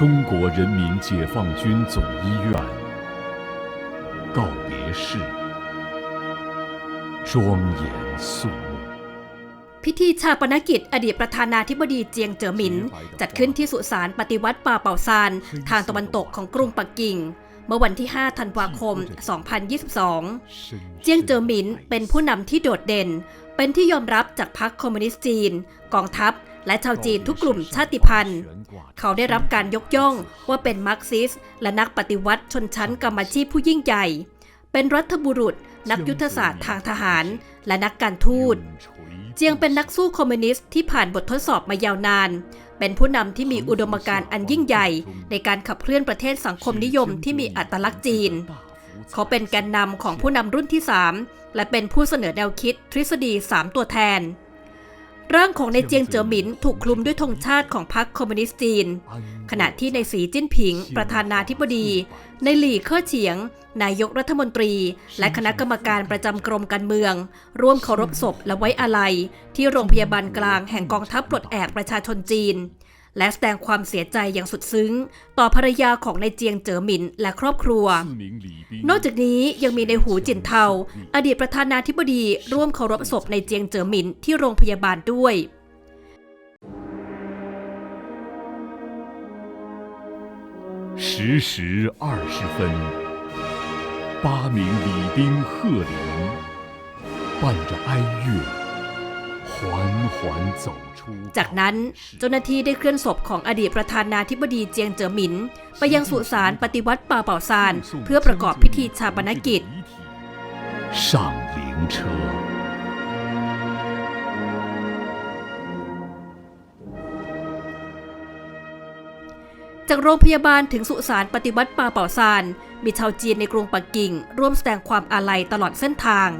中国人民解放军总医院告别式，庄严肃穆。 พิธีชาปนกิจ อดีตประธานาธิบดีเจียงเจ๋อหมิน จัดขึ้นที่สุสานปฏิวัติป่าเป่าซาน ทางตะวันตกของกรุงปักกิ่ง เมื่อวันที่ 5 ธันวาคม 2022 เจียงเจ๋อหมินเป็นผู้นำที่โดดเด่น เป็นที่ยอมรับจากพรรคคอมมิวนิสต์จีน กองทัพ และชาวจีนทุกกลุ่มชาติพันธุ์ เขาได้รับการยกย่องว่าเป็นมาร์กซิสและนักปฏิวัติชนชั้นกรรมชีพผู้ยิ่งใหญ่ เป็นรัฐบุรุษ นักยุทธศาสตร์ทางทหาร และนักการทูต เจียงเป็นนักสู้คอมมิวนิสต์ที่ผ่านบททดสอบมายาวนาน เป็นผู้นำที่มีอุดมการณ์อันยิ่งใหญ่ ในการขับเคลื่อนประเทศสังคมนิยมที่มีอัตลักษณ์จีน เขาเป็นแกนนำของผู้นำรุ่นที่ 3 และเป็นผู้เสนอแนวคิดทฤษฎี 3 ตัวแทน ร่างของในายเจียงเจ๋อหมินถูกคลุมด้วยธงชาติของพรรคคอมมิวนิสต์จีน ขณะที่ในสีจิ้นผิง ประธานาธิบดี ในหลี่เค่อเฉียง นายกรัฐมนตรี และคณะกรรมการประจำกรมการเมือง ร่วมเคารพศพและไว้อาลัย ที่โรงพยาบาลกลางแห่งกองทัพปลดแอกประชาชนจีน และแสดงความเสียใจอย่างสุดซึ้ง ต่อภรรยาของนายเจียงเจ๋อหมินและครอบครัว นอกจากนี้ยังมีในหูจินเทาอดีตประธานาธิบดีร่วมเคารพศพนายเจียงเจ๋อหมินที่โรงพยาบาลด้วยสิ十时二十分，八名礼兵贺灵，伴着哀乐，缓缓走 จากนั้นเจ้าหน้าที่ได้เคลื่อนศพของอดีตประธานาธิบดีเจียงเจ๋อหมิน ไปยังสุสานปฏิวัติป่าเป่าซาน เพื่อประกอบพิธีชาปนกิจ 上灵车。 จากโรงพยาบาลถึงสุสานปฏิวัติป่าเป่าซาน มีชาวจีนในกรุงปักกิ่ง ร่วมแสดงความอาลัยตลอดเส้นทาง